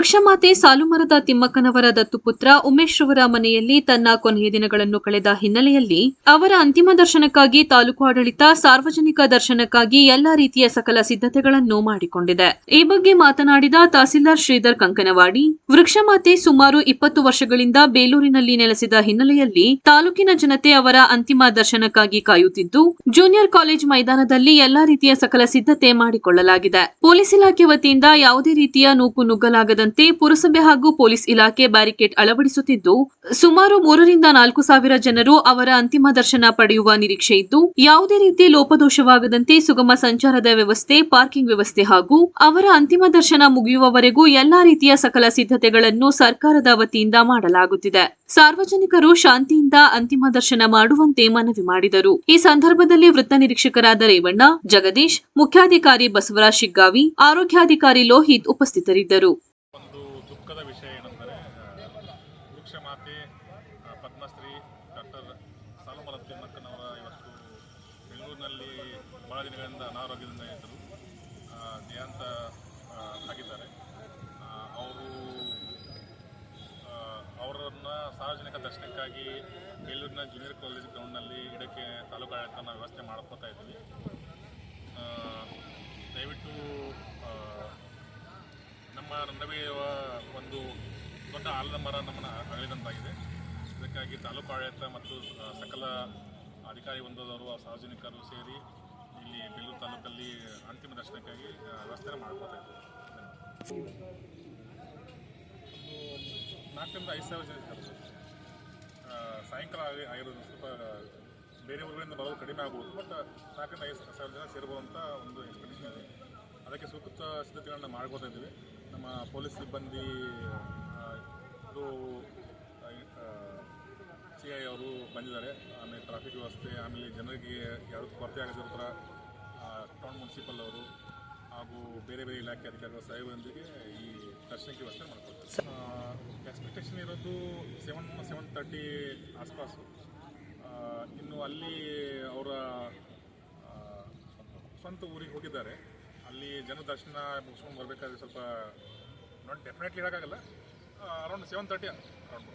ವೃಕ್ಷಮಾತೆ ಸಾಲುಮರದ ತಿಮ್ಮಕ್ಕನವರ ದತ್ತುಪುತ್ರ ಉಮೇಶ್ ರವರ ಮನೆಯಲ್ಲಿ ತನ್ನ ಕೊನೆಯ ದಿನಗಳನ್ನು ಕಳೆದ ಹಿನ್ನೆಲೆಯಲ್ಲಿ ಅವರ ಅಂತಿಮ ದರ್ಶನಕ್ಕಾಗಿ ತಾಲೂಕು ಆಡಳಿತ ಸಾರ್ವಜನಿಕ ದರ್ಶನಕ್ಕಾಗಿ ಎಲ್ಲಾ ರೀತಿಯ ಸಕಲ ಸಿದ್ಧತೆಗಳನ್ನು ಮಾಡಿಕೊಂಡಿದೆ. ಈ ಬಗ್ಗೆ ಮಾತನಾಡಿದ ತಹಸೀಲ್ದಾರ್ ಶ್ರೀಧರ್ ಕಂಕನವಾಡಿ, ವೃಕ್ಷಮಾತೆ ಸುಮಾರು ಇಪ್ಪತ್ತು ವರ್ಷಗಳಿಂದ ಬೇಲೂರಿನಲ್ಲಿ ನೆಲೆಸಿದ ಹಿನ್ನೆಲೆಯಲ್ಲಿ ತಾಲೂಕಿನ ಜನತೆ ಅವರ ಅಂತಿಮ ದರ್ಶನಕ್ಕಾಗಿ ಕಾಯುತ್ತಿದ್ದು, ಜೂನಿಯರ್ ಕಾಲೇಜ್ ಮೈದಾನದಲ್ಲಿ ಎಲ್ಲಾ ರೀತಿಯ ಸಕಲ ಸಿದ್ಧತೆ ಮಾಡಿಕೊಳ್ಳಲಾಗಿದೆ. ಪೊಲೀಸ್ ಇಲಾಖೆ ವತಿಯಿಂದ ಯಾವುದೇ ರೀತಿಯ ನೂಕು ನುಗ್ಗಲಾಗದಂತೆ ಪುರಸಭೆ ಹಾಗೂ ಪೊಲೀಸ್ ಇಲಾಖೆ ಬ್ಯಾರಿಕೇಡ್ ಅಳವಡಿಸುತ್ತಿದ್ದು, ಸುಮಾರು ಮೂರರಿಂದ ನಾಲ್ಕು ಸಾವಿರ ಜನರು ಅವರ ಅಂತಿಮ ದರ್ಶನ ಪಡೆಯುವ ನಿರೀಕ್ಷೆ ಇದ್ದು, ಯಾವುದೇ ರೀತಿ ಲೋಪದೋಷವಾಗದಂತೆ ಸುಗಮ ಸಂಚಾರದ ವ್ಯವಸ್ಥೆ, ಪಾರ್ಕಿಂಗ್ ವ್ಯವಸ್ಥೆ ಹಾಗೂ ಅವರ ಅಂತಿಮ ದರ್ಶನ ಮುಗಿಯುವವರೆಗೂ ಎಲ್ಲಾ ರೀತಿಯ ಸಕಲ ಸಿದ್ಧತೆಗಳನ್ನು ಸರ್ಕಾರದ ವತಿಯಿಂದ ಮಾಡಲಾಗುತ್ತಿದೆ. ಸಾರ್ವಜನಿಕರು ಶಾಂತಿಯಿಂದ ಅಂತಿಮ ದರ್ಶನ ಮಾಡುವಂತೆ ಮನವಿ ಮಾಡಿದರು. ಈ ಸಂದರ್ಭದಲ್ಲಿ ವೃತ್ತ ನಿರೀಕ್ಷಕರಾದ ರೇವಣ್ಣ, ಜಗದೀಶ್, ಮುಖ್ಯಾಧಿಕಾರಿ ಬಸವರಾಜ್ ಶಿಗ್ಗಾವಿ, ಆರೋಗ್ಯಾಧಿಕಾರಿ ಲೋಹಿತ್ ಉಪಸ್ಥಿತರಿದ್ದರು. ವೃಕ್ಷ ಮಾತೆ ಆ, ಪದ್ಮಶ್ರೀ ಡಾಕ್ಟರ್ ಸಾಲುಮರ ತಿಮ್ಮಕ್ಕನವರ ಇವತ್ತು ಬೆಂಗಳೂರಿನಲ್ಲಿ ಭಾಳ ದಿನಗಳಿಂದ ಅನಾರೋಗ್ಯದಿಂದ ಇದ್ದರು. ದೇಹಾಂತ ಆಗಿದ್ದಾರೆ. ಅವರು ಅವರನ್ನು ಸಾರ್ವಜನಿಕ ದರ್ಶನಕ್ಕಾಗಿ ಬೆಂಗಳೂರಿನ ಜೂನಿಯರ್ ಕಾಲೇಜ್ ಗ್ರೌಂಡ್ನಲ್ಲಿ ಇಡಕ್ಕೆ ತಾಲೂಕು ಆಡಳಿತ ವ್ಯವಸ್ಥೆ ಮಾಡ್ಕೋತಾ ಇದ್ವಿ ದಯವಿಟ್ಟು ನಮ್ಮ ನಡುವೆ ಒಂದು ದೊಡ್ಡ ಆಲದ ಮರ ನಮ್ಮನ್ನು ಅಗಲಿದಂತಾಗಿದೆ ಇದಕ್ಕಾಗಿ ತಾಲೂಕು ಆಡಳಿತ ಮತ್ತು ಸಕಲ ಅಧಿಕಾರಿ ಒಂದದವರು ಸಾರ್ವಜನಿಕರು ಸೇರಿ ಇಲ್ಲಿ ಬೆಲ್ಲೂರು ತಾಲೂಕಲ್ಲಿ ಅಂತಿಮ ದರ್ಶನಕ್ಕಾಗಿ ವ್ಯವಸ್ಥೆ ಮಾಡಿಕೊಳ್ತಾ ಇದ್ದೀವಿ. ನಾಲ್ಕರಿಂದ ಐದು ಸಾವಿರ ಜನ ಸಾಯಂಕಾಲ ಆಗಿ ಆಗಿರೋದು ಸ್ವಲ್ಪ ಬೇರೆ ಊರುಗಳಿಂದ ಬರೋದು ಕಡಿಮೆ ಆಗ್ಬೋದು, ಬಟ್ ನಾಲ್ಕರಿಂದ ಐದು ಸಾವಿರ ಜನ ಸೇರ್ಬೋದಂಥ ಒಂದು ಎಕ್ಸ್ಪೆಕ್ಟೇಷನ್ ಇದೆ. ಅದಕ್ಕೆ ಸೂಕ್ತ ಸಿದ್ಧತೆಗಳನ್ನು ಮಾಡ್ಕೋತಾ ಇದ್ದೀವಿ. ನಮ್ಮ ಪೊಲೀಸ್ ಸಿಬ್ಬಂದಿ ಇದು ಸಿ ಐ ಅವರು ಬಂದಿದ್ದಾರೆ. ಆಮೇಲೆ ಟ್ರಾಫಿಕ್ ವ್ಯವಸ್ಥೆ ಆಮೇಲೆ ಜನರಿಗೆ ಯಾವುದು ಕೊರತೆ ಆಗದಿರೋ ಥರ ಟೌನ್ ಮುನ್ಸಿಪಲ್ ಅವರು ಹಾಗೂ ಬೇರೆ ಬೇರೆ ಇಲಾಖೆ ಅಧಿಕಾರಿಗಳ ಸಹಾಯದೊಂದಿಗೆ ಈ ದರ್ಶನಕ್ಕೆ ವ್ಯವಸ್ಥೆ ಮಾಡ್ಕೊಳ್ತಾರೆ ಎಕ್ಸ್ಪೆಕ್ಟೇಷನ್ ಇರೋದು ಸೆವೆನ್ ಸೆವೆನ್ ತರ್ಟಿ ಆಸ್ಪಾಸು. ಇನ್ನು ಅಲ್ಲಿ ಅವರ ಸ್ವಂತ ಊರಿಗೆ ಹೋಗಿದ್ದಾರೆ. ಅಲ್ಲಿ ಜನ ದರ್ಶನ ಮುಗಿಸ್ಕೊಂಡು ಬರಬೇಕಾದ್ರೆ ಸ್ವಲ್ಪ ನಾಟ್ ಡೆಫಿನೆಟ್ಲಿ ಹೇಳೋಕ್ಕಾಗಲ್ಲ ಅರೌಂಡ್ ಸೆವೆನ್ ತರ್ಟಿ ಅರೌಂಡ್